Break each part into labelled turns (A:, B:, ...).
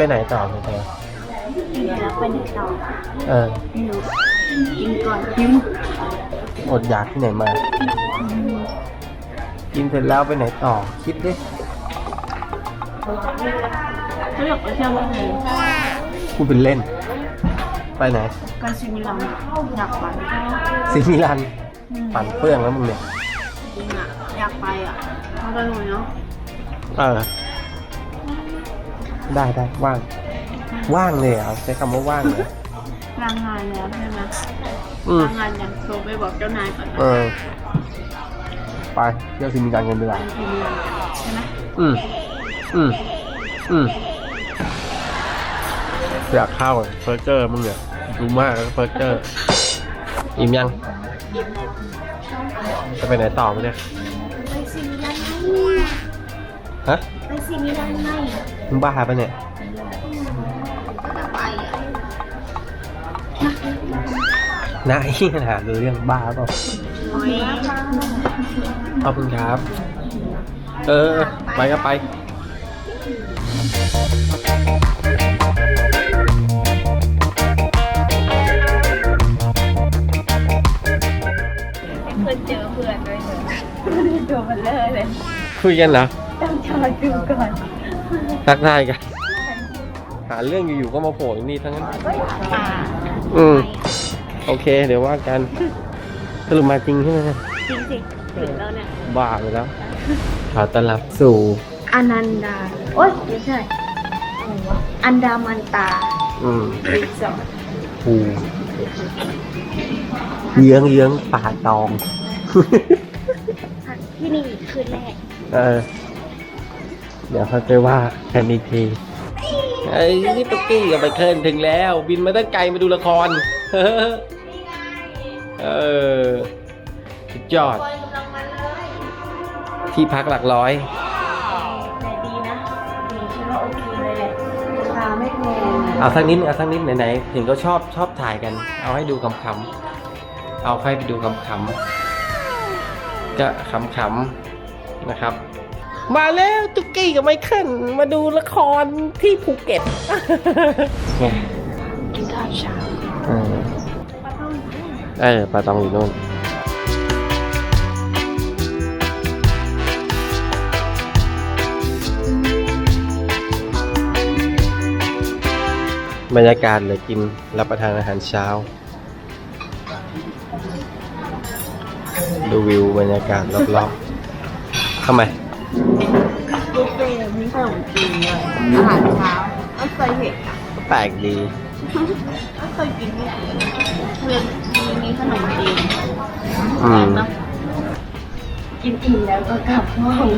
A: ไปไหนต่อเนี่ยเธอ
B: แล้วไปไหนต่อ
A: เออ
B: ไม่รู้กินก่อนหิว
A: อดอยากที่ไหนมา กินเสร็จแล้วไปไหนต่อ คิดดิ
B: เขาอยากไปเที่ยวเมื่อไหร่
A: พูดเป็นเล่น ไปไหน
B: ไปซิมิลันอยากไป
A: ซิมิลันปั่นเปื้องแล้วมึงเนี่ย
B: จริงอะอยากไปอะเอาไปหน่อยเนาะ
A: เออ ได้ได้ว่าง ว่างเลยเหรอใช้คำว่าว่างเลย
B: ลางงานแล้วใช่ไหม
A: อืม
B: ลางงานยังโทรไปบอกเจ้านายก่อนนะ
A: เออ ไปเที่ยวซิมิลันกันดีก
B: ไป
A: ว่า
B: ซิมิลันใช่ไหม
A: อืมอืมอืมอยากเข้าเฟอร์เจอร์มึงเนี่ยรู้มากเฟอร์เจอร์ อิ่มยัง จะไปไหนต่อไหมเนี่ย ฮะ
B: ไปซิมิลันไหม
A: มึงบ้าปะเนี่ย
B: จะไปอะ
A: นายที่หาดูเรื่องบ้าเปล่า
B: โอ้ย
A: ขอบคุณครับ เออ ไปก็ไป
B: เพื่อนเจอเพื่อนด้วยเลยตัวมันเลอะเลย
A: คุยกันเหรอ
B: ต้องชอดูก่อน
A: ทักทายกัน หาเรื่องอยู่ๆก็มาโผล่ที่นี่ทั้งนั้น
B: อ่า
A: อืม โอเค เดี๋ยวว่ากัน สรุปมาจริงใช่ไหม
B: จริงสิถึงแล้วเนี่ย
A: บ้าไปแล้ว ขอต้อนรับสู่
B: อนันดา โอ๊ยไม่ใช่อันดามันตา
A: อืม
B: รีสอร์ท
A: ภูเยื้องเยื้องป่าตอง
B: ที่นี่คืนแรก
A: เออ เดี๋ยวเขาจะว่าแคนอีกทีไอ้นี่ตุ๊กกี้กับไปเคิลถึงแล้ว บินมาตั้งไกลมาดูละคร เออสุดยอดที่พักหลักร้อย
B: แต่ดีนะดีคิดว่าโอเคเลยแหละราคาไม่แพงอะ
A: เอาสักนิดเอาสักนิดไหนๆเห็นเขาชอบชอบถ่ายกัน เอาให้ดูคำๆเอาให้ไปดูคำๆก็คำๆนะครับ มาแล้วตุ๊กกี้กับไมเคิลมาดูละครที่ภูเก็ตไง
B: กินข้าวเช้า
A: เออเออปลาตองอยู่นู่นบรรยากาศเลยกินรับประทานอาหารเช้า ดูวิวบรรยากาศรอบๆทำไม
B: บุฟเฟ่ต์มีขนมจีนด้วยอาหารเช้าไม่เคยเห็นอะ
A: ก็แปลกดี
B: ไม่เคยกินที่ไหนเพื่อนมีขนมจีน
A: อืม
B: กินอิ่มแล้วก็กลับห้อง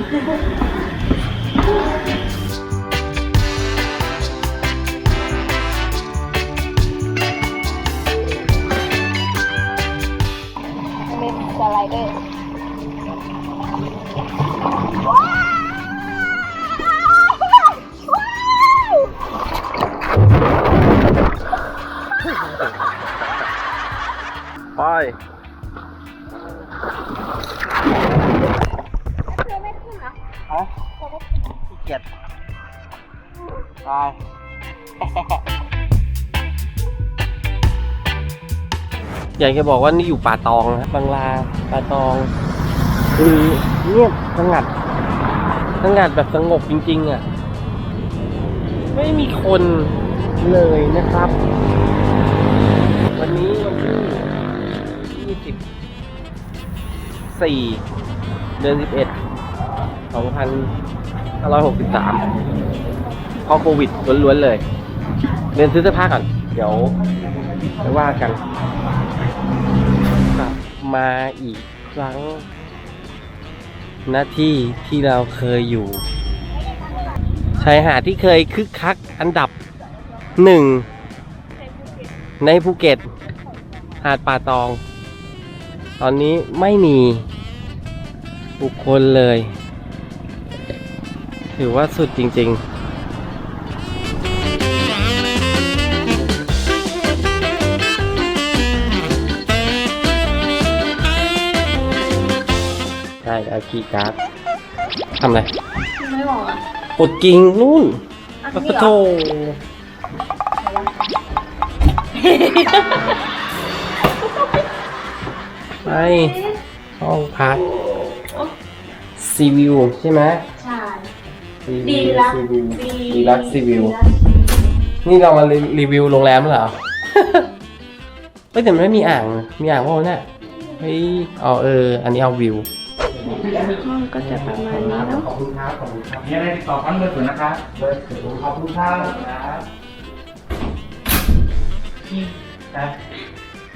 B: อ
A: ยากจะบอกว่านี่อยู่ป่าตองนะบางลาป่าตอง คือเงียบสงัดสงัดแบบสงบจริง ๆอะไม่มีคนเลยนะครับ วันนี้วันที่ยี่สิบสี่เดือนสิบเอ็ดสองพันห้าร้อยหกสิบสามเพราะโควิดล้วนๆเลยเรียนซื้อเสื้อผ้าก่อน เดี๋ยวไปว่ากัน มาอีกครั้งหน้าที่ที่เราเคยอยู่ชายหาดที่เคยคึกคักอันดับหนึ่งในภูเก็ต หาดป่าตอง ตอนนี้ไม่มีบุคคลเลย ถือว่าสุดจริง ๆ เอาคีย์การ์ดทำอะไร
B: ไม่บอกอะ
A: กดกิ่งนู่น
B: อะ
A: โอ้
C: นี่เหร
A: โห
C: อ
A: ไปห้องพักซีวิวใช่ไหม
C: ใช่
A: ซีวิว
C: ดีรัก
A: ซีวิว
C: ดี
A: ดีรักซีวิว นี่เรามารีวิวโรงแรมเหรอ เฮ้ยแต่มันไม่มีอ่าง มีอ่างว่าเนี่ย เฮ้ยเอาเออ อันนี้เอาวิว
B: ห้องก็จะประมาณนี้เนาะ
A: ขอบคุณครับขอบคุณครับ
D: มีอะไรติดต่อพันเบอร์ศูนย์นะครับ
A: เบอร์ถึงขอบคุณครับครับ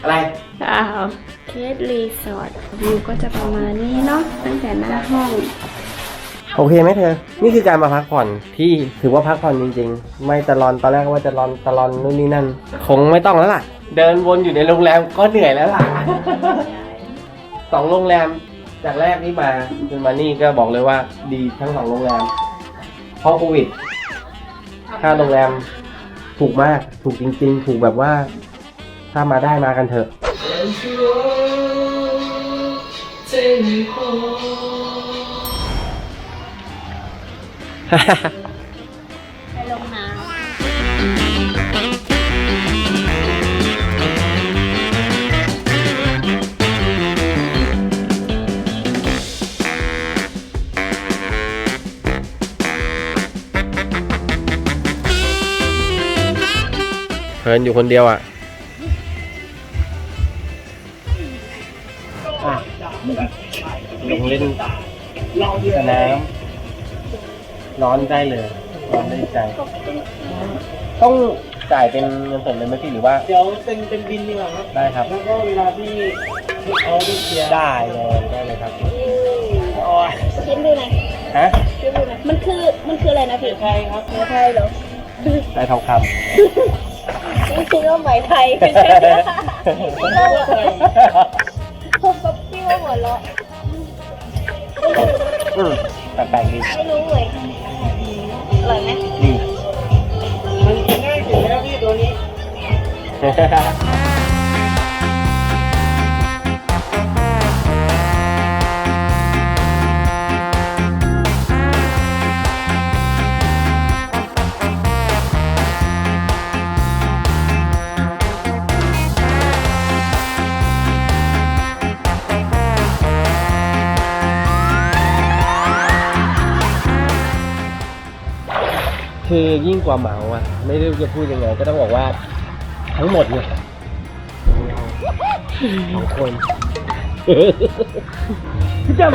A: อะไร
B: อ้าวเคสรีสอร์ทวิวก็จะประมาณนี้เนาะตั้งแต่หน้าห้อง
A: โอเคไหมเธอ นี่คือการมาพักผ่อนที่ถือว่าพักผ่อนจริง ๆ ไม่ตะลอนตอนแรกว่าจะลอนตะลอนนู่นนี่นั่น คงไม่ต้องแล้วล่ะ เดินวนอยู่ในโรงแรมก็เหนื่อยแล้วล่ะสองโรงแรม จากแรกที่มาจนมานี่ก็บอกเลยว่าดีทั้งสองโรงแรมเพราะโควิดค่าโรงแรมถูกมากถูกจริง ๆ ถูกแบบว่า ถ้ามาได้มากันเถอะ เพลินอยู่คนเดียวอะอะลงเล่นสนามร้อนได้เลยร้อนได้ใจ ต้องจ่ายเป็นเงินสดเลยไหมพี่หรือว่า
D: เดี๋ยวเป็นเป็นบินดีกว่าครับ
A: ได้ครับ
D: แล้วก็เวลาที่เขาได้เคลียร์
A: ได้เลยได้เลยครับ
D: อ๋อ
B: ชิมดูหน่อย
A: ฮะ
B: ชิมดูหน่อยมันคือมันคืออะไรนะพี่
D: ไทยครับ
B: ไหมไทยเหรอ
A: ได้ทองค
B: นี่ คือว่าไหมไทยำผมก็พี่ว่าหัวเราะ
A: อืมแปลกๆดี
B: ไม่รู้เลยอร่อยไหม
A: ดี
D: มันกินง่ายสุดแล้วพี่ตัวนี้
A: คือยิ่งกว่าเหมาอะไม่รู้จะพูดยังไงก็ต้องบอกว่า ทั้งหมดเนี่ยสองคนพี่จำ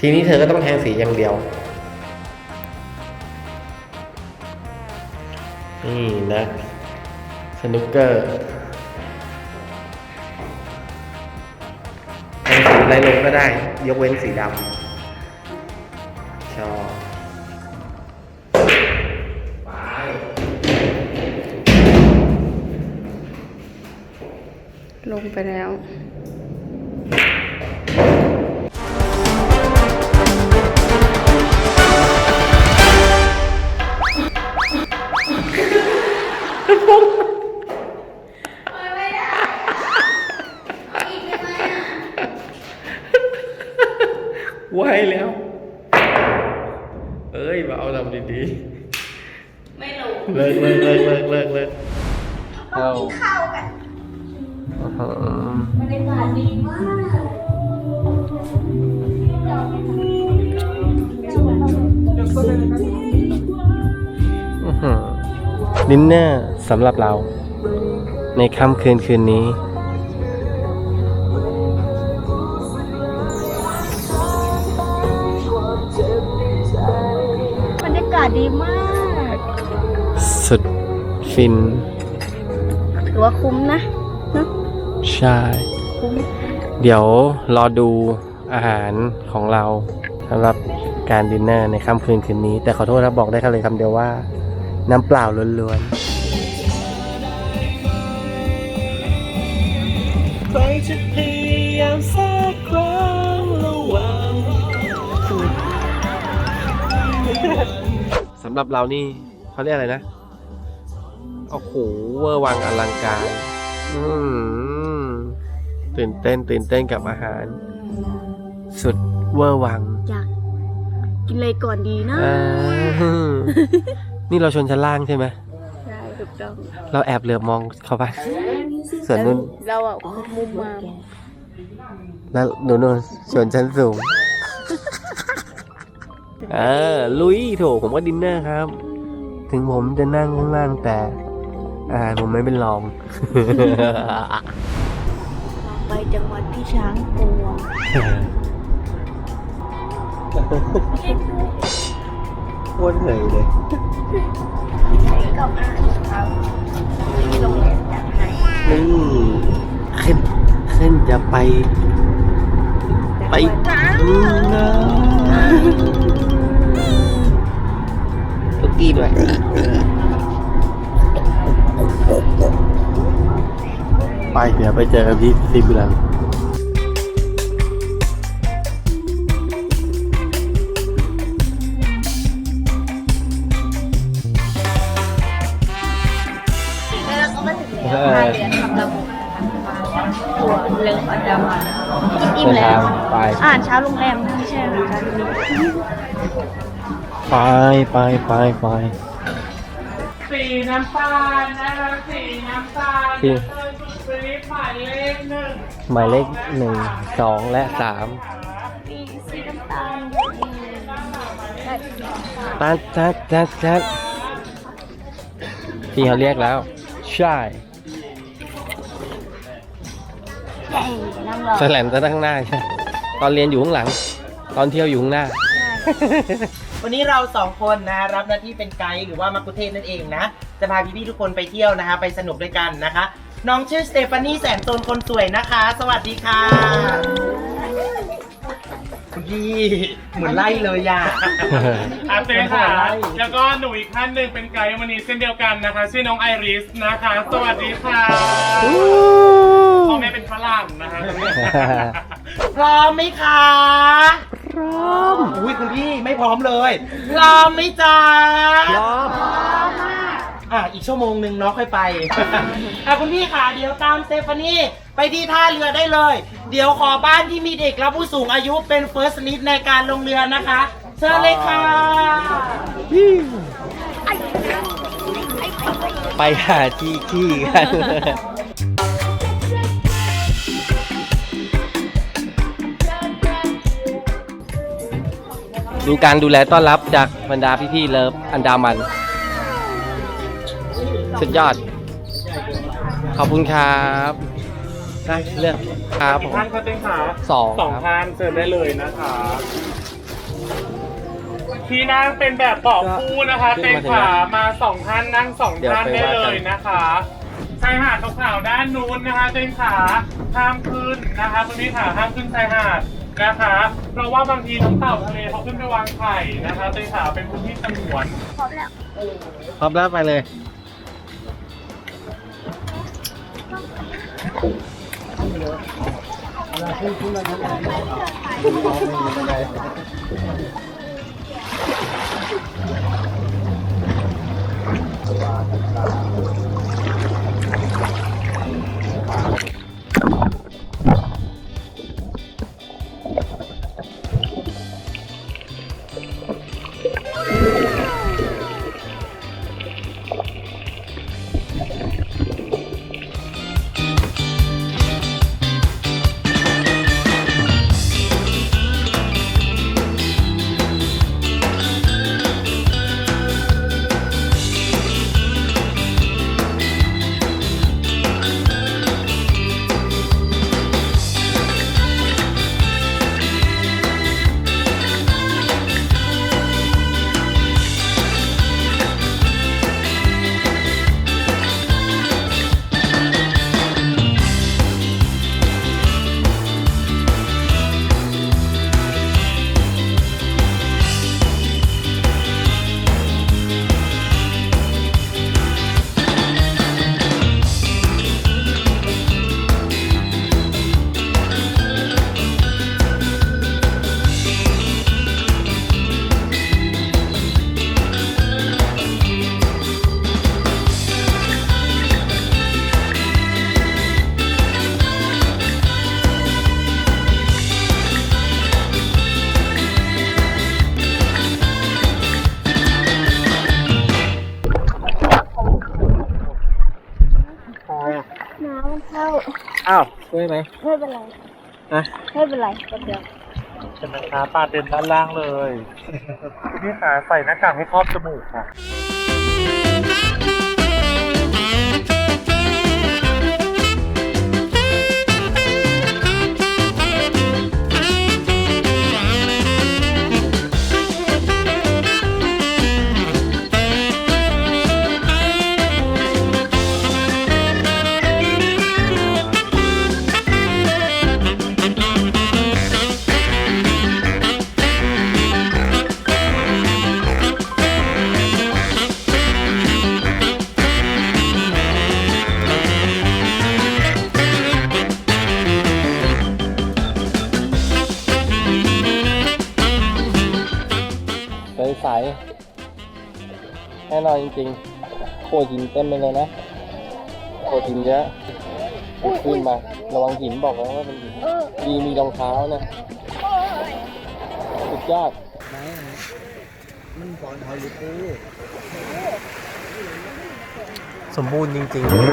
A: ทีนี้เธอก็ต้องแทงสีอย่างเดียว นี่นะ สนุกเกอร์ อะไรลงก็ได้ ยกเว้นสีดำชอบ
B: ลงไปแล้ว
A: ไหวแล้ว เอ้ยมาเอาทำดีๆไม่ลงเลิกเลิกเลิกเลิกเลิกเลิกเข้า
C: เข้ากัน
A: อื้อหือบ
C: รรยากาศดีมาก
A: อื้อหือดินเนอร์สำหรับเรา ในค่ำคืนคืนนี้
B: ศดีมาก
A: สุดฟิน
B: ถือว่าคุ้มนะเนอะ
A: ใช่
B: คุ้ม
A: เดี๋ยวรอดูอาหารของเราสำหรับการดินเนอร์ในค่ำคืนคืนนี้ แต่ขอโทษนะบอกได้แค่เลยคำเดียวว่า น้ำเปล่าล้วน
D: ใครจะพยายามแทรกครั้งระหว่าง
A: ๆ สำหรับเรานี่เขาเรียกอะไรนะ โอ้โห เวอร์วังอลังการ อืมตื่นเต้น ตื่นเต้นกับอาหาร สุดเวอร์วัง
B: อยากกินอะไรก่อนดีนะ
A: อ่านี่เราชนชั้นล่างใช่ไหม
B: ใช่ถูกต้อง
A: เราแอบเหลือบมองเข้าไป ส่วนนู้น
B: เราอะมุมมา
A: แล้วหนูนนชนชั้นสูง เออลุยโถผมก็ดินเนอร์ครับ ถึงผมจะนั่งข้างล่างแต่อาหารผมไม่เป็นรอง
B: ไปจังหวัดที่ช้างกลัว
A: โคตรเหนื่อยเลย
B: กับอาหารเช้าที่โรงแรมจัดให้
A: นี่ขึ้นขึ้นจะไป ไปอืมนะทุ กกี้ด้วยไปเดี๋ยวไปเจอกันที่ซิมลัง
B: แล้วเราก็มาถึงแล้วพายเรือทำระบบตัวเรืออันดามันกินอิ่มแล้ว
A: ไป
B: อาหารเช้าโรงแรมไม่ใช่อาหารเช้าที่นี่
A: ไปไปไปไป
D: สีน้ำตาลนะคะสีน้ำตาล
A: ที่
D: เชิญคุณฟรีหมายเลขหนึ่ง
A: หมายเลขหนึ่งสองและสาม
B: มีสีน้ำตาลและสีน้ำตาล
A: ตัดตัดตัดตัดพี่เขาเรียกแล้ว ใช่
B: แก่นั่งรอ
A: แสลมจะตั้งข้างหน้าใช่ตอนเรียนอยู่ข้างหลัง ตอนเที่ยวอยู่ข้างหน้า
C: วันนี้เราสองคนนะรับหน้าที่เป็นไกด์หรือว่ามักคุเทศนั่นเองนะ จะพาพี่ๆทุกคนไปเที่ยวนะคะ ไปสนุกด้วยกันนะคะ น้องชื่อสเตฟานีแสนโตนคนสวยนะคะ สวัสดีค่ะคุณพี่เหมือนไล่เลยอะ
D: อาเต้ค่ะ แล้วก็หนูอีกท่านหนึ่งเป็นไกด์วันนี้เช่นเดียวกันนะคะ ชื่อน้องไอริสนะคะ สวัสดีค่ะพ่อแม่เป็นฝรั่งนะคะ
C: พร้อมไหมคะพ ร้อม อุ้ยคุณพี่ไม่พร้อมเลยพร้อมไหมจ๊ะ
A: พร้อม
C: อะอีกชั่วโมงหนึ่งเนาะค่อยไป อะคุณพี่ค่ะเดี๋ยวตามสเตฟานีไปที่ท่าเรือได้เลย เดี๋ยวขอบ้านที่มีเด็กและผู้สูงอายุเป็น first list ในการลงเรือนะคะ เชิญเลยค่ะ
A: ไปหาที่ขี้กัน ดูการดูแลต้อนรับจากบรรดาพี่ๆเลิฟอันดามัน สุดยอด ขอบคุณครับได้เลือกครับผม
D: ท่านเขาเต้นขา
A: สอง
D: สอง
A: ครับ
D: ท่านเชิญได้เลยนะคะ ที่นั่งเป็นแบบเบาะคู่นะคะ
A: ขึ้
D: เต้
A: น
D: น
A: มาถึง
D: ขา
A: แล้ว
D: มาสองท่านนั่งสอง
A: เดี๋ยว
D: ท่าน
A: ไป
D: ได้
A: ว่ากัน
D: เลยนะคะชายหาดขาวๆด้านนู้นนะคะ เต้นขาห้ามขึ้นนะคะคุณพี่ขาห้ามขึ้นชายหาด นะคะเพราะว่าบางทีน้องเต่าทะเลเขาขึ้นไปวางไข่นะคะเต้นขาเป็นพื้นที่สงวน
B: พร้อมแล้ว
A: พร้อมแล้วไปเลย
B: เา
A: วช่วยไหม
B: ไม่เป็นไร
A: อะ
B: ไม่เป็นไรแป๊บเดียว
D: เห็นไหมคะปลาเต็มด้านล่างเลยพี่ขาใส่หน้ากากให้ครอบจมูกค่ะ
A: ต็มไปเลยนะโขดหินเยอะขึ้นมาระวังหินบอกแล้วว่าเป็นหิน
B: เออ
A: ดีมีรองเท้านะสุดยอดสมบูรณ์จริงๆ
B: เนี่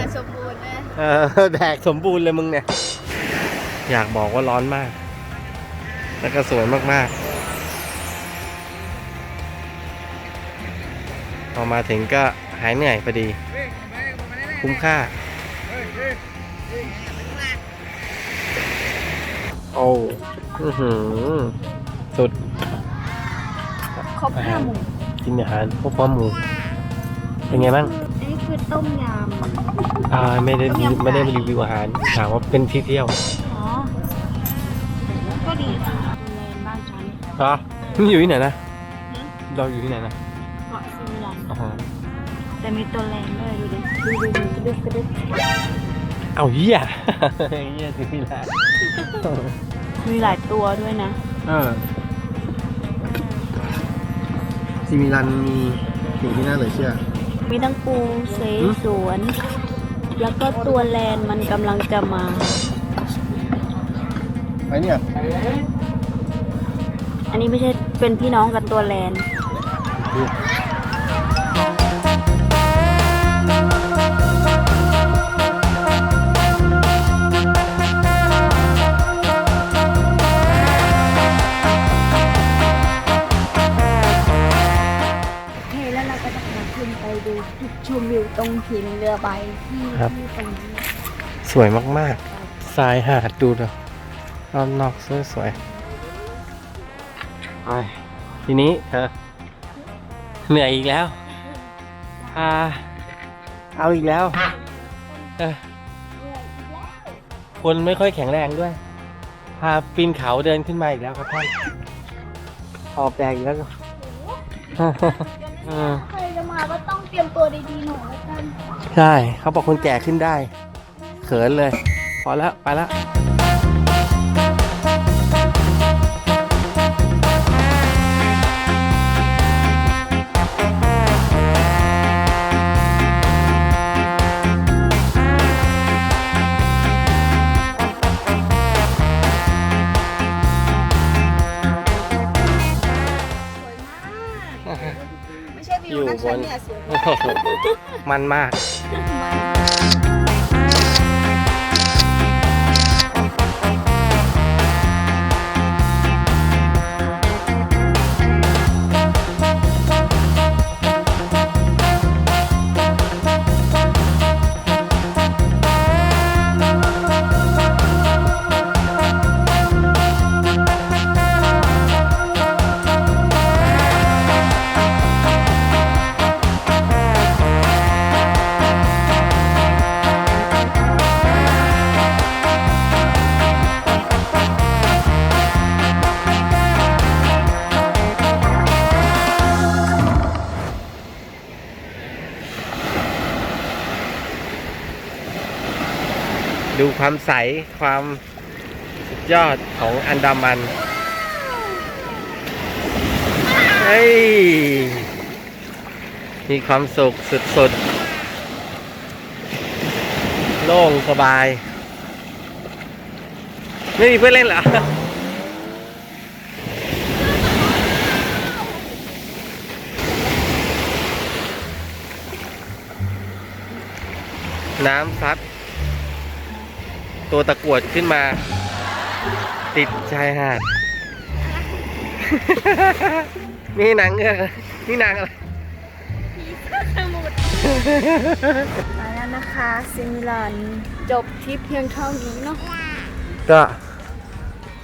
B: ยสมบูรณ์นะ
A: เออแดกสมบูรณ์เลยมึงเนี่ย อยากบอกว่าร้อนมาก แล้วก็สวยมากๆ อมาถึงก็หายเหนื่อยพอดี คุ้มค่า โอ้อื้อหือสุด
B: ครบห้าหมู่
A: กินอาหารพวกพ่อหมูเป็นไงบ้าง
B: อันนี้คือต้มย
A: อ่าไม่ได้ไม่ได้รีวิวอาหารถามว่าเป็นที่เที่ยวำ
B: อ๋อก็ดีค่ะเลนบ้านฉัน
A: เหรอนี่อยู่ที่ไหนนะเราอยู่ที่ไหนนะ
B: เกาะ ซีมิลัน
A: อ๋อ
B: แต่มีตัวแรงด้วยดูดิดูดูดูดูดูดู
A: เอาเหี้ย เหี้ยสิพี่ละ
B: มีหลายตัวด้วยนะ
A: เออซิมิลันมีสิ่งที่น่าเหลือเชื่อ
B: มีทั้งปูเสสวน แล้วก็ตัวแลนมันกำลังจะมา
A: ไปเนี่ย
B: อันนี้ไม่ใช่เป็นพี่น้องกับตัวแลน รงหินเรือใบที่
A: ครับ
B: ที่ตรงนี้
A: สวยมากๆทรายหาดดูเถอะรอบนอกสวยสวยๆไปทีนี้เธอเหนื่อยอีกแล้วอ่าเอาอีกแล้วเออคนไม่ค่อยแข็งแรงด้วย พาปีนเขาเดินขึ้นมาอีกแล้วครับท่านออกแดกอีกแล้วก็เออ
B: ใคร จะมาก็ต้องเตรียมตัวดีๆหน่อยแล้วกัน
A: ใช่ เขาบอกคนแก่ขึ้นได้ เขินเลย พอแล้ว ไปแล้ว
B: มันมาก
A: ความใสความสุดยอดของอันดามันเฮ้ยมีความสุขสุดๆ โล่งสบาย ไม่มีเพื่อนเล่นเหรอน้ำซัด ตัวตะกรวดขึ้นมา ติดชายหาด นี่นางเงือกนี่นางอะไร
B: มาแล้วนะคะซิมิลานจบที่เพียงเท่านี้เนาะ
A: ก็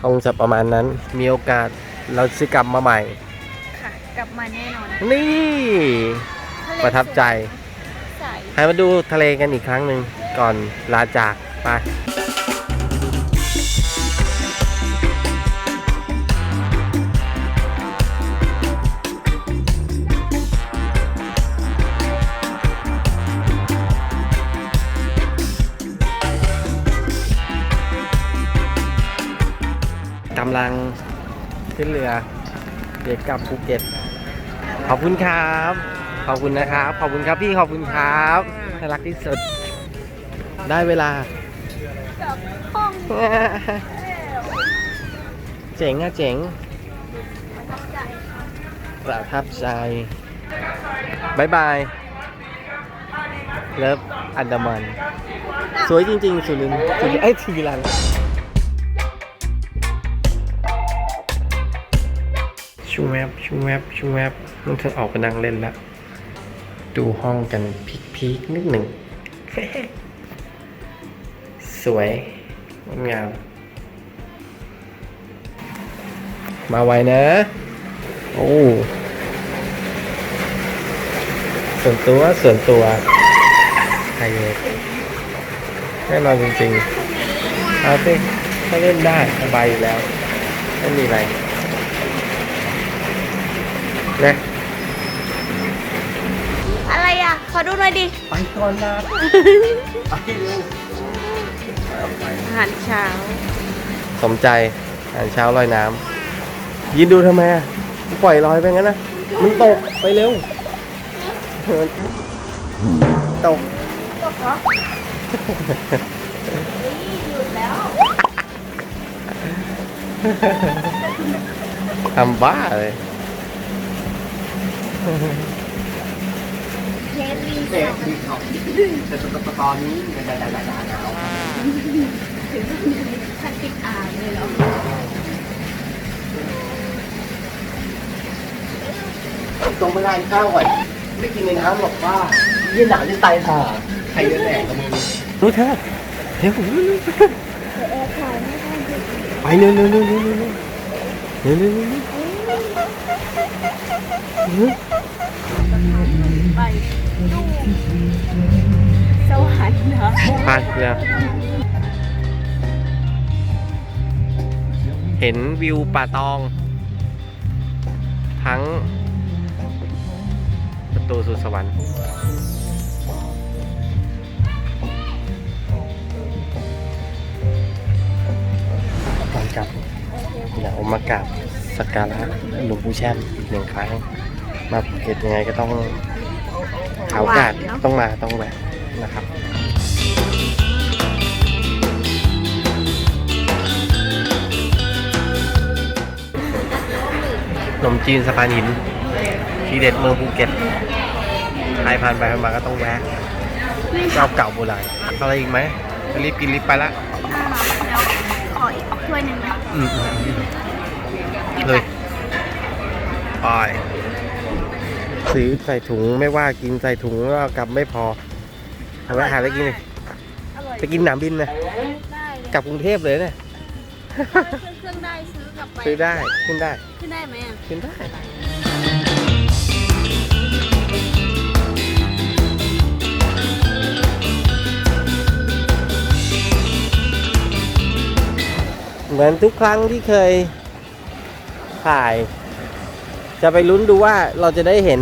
A: คงจะประมาณนั้นมีโอกาสเราจะกลับมาใหม่
B: ค่ะ กลับมาแน่นอน
A: นี่
B: ทเล
A: ประทับใจ
B: ใส
A: ให้มาดูทะเลกันอีกครั้งหนึ่งก่อนลาจากไป ลังขึ้นเรือ เดี๋ยวกลับภูเก็ต ขอบคุณครับ ขอบคุณนะครับ ขอบคุณครับพี่ ขอบคุณครับน่ารักที่สุด ได้เวลา
B: กับห้อง
A: เจ๋งอะเจ๋ง
B: ประทับใจ
A: ประทับใจบายบาย เลิฟอันดามัน สวยจริงๆ สุรินทร์สุรินทร์ไอ้ยสุริลัน ชูแวบชูแวบชูแวบมันเธอออกไปนั่งเล่นแล้วดูห้องกันพีคๆนิดหนึ่ง สวยงดงาม มาไวนะ โอ้ส่วนตัวส่วนตัวไฮเวทแน่นอนจริงๆเอาสิถ้าเล่นได้สบายอยู่แล้ว ไม่มีอะไร นะ
B: อะไรอะ ขอดูหน่อยดิ
A: ไปก่อนนะไปเร็ว
B: อาหารเช้า
A: สมใจอาหารเช้าลอยน้ำยินดูทำไมอะปล่อยลอยไปงั้นนะ มันตกไปเร็ว ตก
B: ตกเหรอหยุดแล้ว
A: ทำบ้าเลย
B: เทสรีสอร์ท
A: แต่ตอนนี้หนาวหนาวหนาว
B: ฉันติดอ่างเลยเหรอ
A: ตรงไปร้าข้าวก่อนไม่กินในน้ำหรอกป้ายี่หนาวจะตายห่าใครจะแดกกับมึงรู้เถอะเร็ว
B: แอร์ถ่ายไม่ได้ดิ
A: ไปเร็วเร็วเร็วเร็วเร็วเร็วเร็วเร็วเร็ว
B: ไปดูสวรรค์เห
A: ไปเร็วเห็นวิวป่าตอง ทั้ง ประตูสู่สวรรค์ก่อนกลับเดี๋ยวมากราบสักการะหลวงปู่แช่มหนึ่งครั้ง มาภูเก็ตยังไงก็ต้องหาโอกาสต้องมาต้องมานะครับขนมจีนสะพานหิน ทีเด็ดเมืองภูเก็ตใครผ่านไปผ่านมาก็ต้องแวะเจ้าเก่าโบราณอะไรอีกไหมรีบกินรีบไปละ
B: อ่าแล้วขออีกถ้วยหนึ่งนะ
A: อืมอืมอืมเลยไป ซื้อใส่ถุงไม่ว่ากินใส่ถุงแล้วกลับไม่พอเอาไว้หาอะไรกินเลย
B: อร่อย
A: ไปกินหนามบินนะ
B: ได้เลย
A: กลับกรุงเทพเลยนะ
B: เครื่องได้ซื้อกลับไป
A: ซื้อได้ขึ้นได้
B: ขึ้นได้ไหมอะ
A: ขึ้นได้เหมือนทุกครั้งที่เคยถ่าย จะไปลุ้นดูว่าเราจะได้เห็น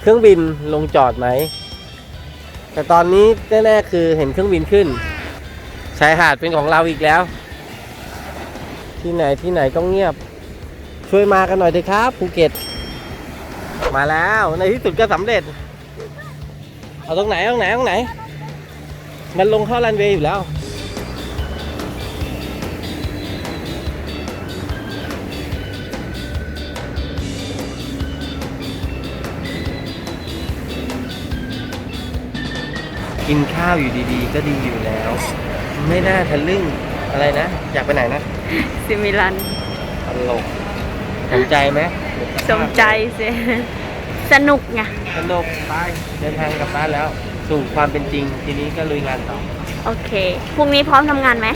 A: เครื่องบินลงจอดไหม แต่ตอนนี้แน่ๆคือเห็นเครื่องบินขึ้นชายหาดเป็นของเราอีกแล้ว ที่ไหนที่ไหนก็เงียบ ช่วยมากันหน่อยเถอะครับภูเก็ต มาแล้วในที่สุดก็สำเร็จ เอาตรงไหนตรงไหนตรงไหน มันลงเข้ารันเวย์อยู่แล้ว กินข้าวอยู่ดีๆ ก็ดีอยู่แล้ว ไม่น่าทะลึ่งอะไรนะ อยากไปไหนนะ
B: ซิมิลัน
A: ตลกสนใจไหม
B: สมใจสิสนุกไง
A: สนุกไปเดินทางกลับบ้านแล้ว สู่ความเป็นจริง ทีนี้ก็ลุยงานต่อ
B: โอเคพรุ่งนี้พร้อมทำงานไหม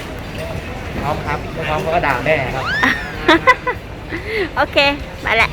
A: พร้อมครับไม่พร้อมก็ด่าแม่ครับ
B: โอเค ไปแหละ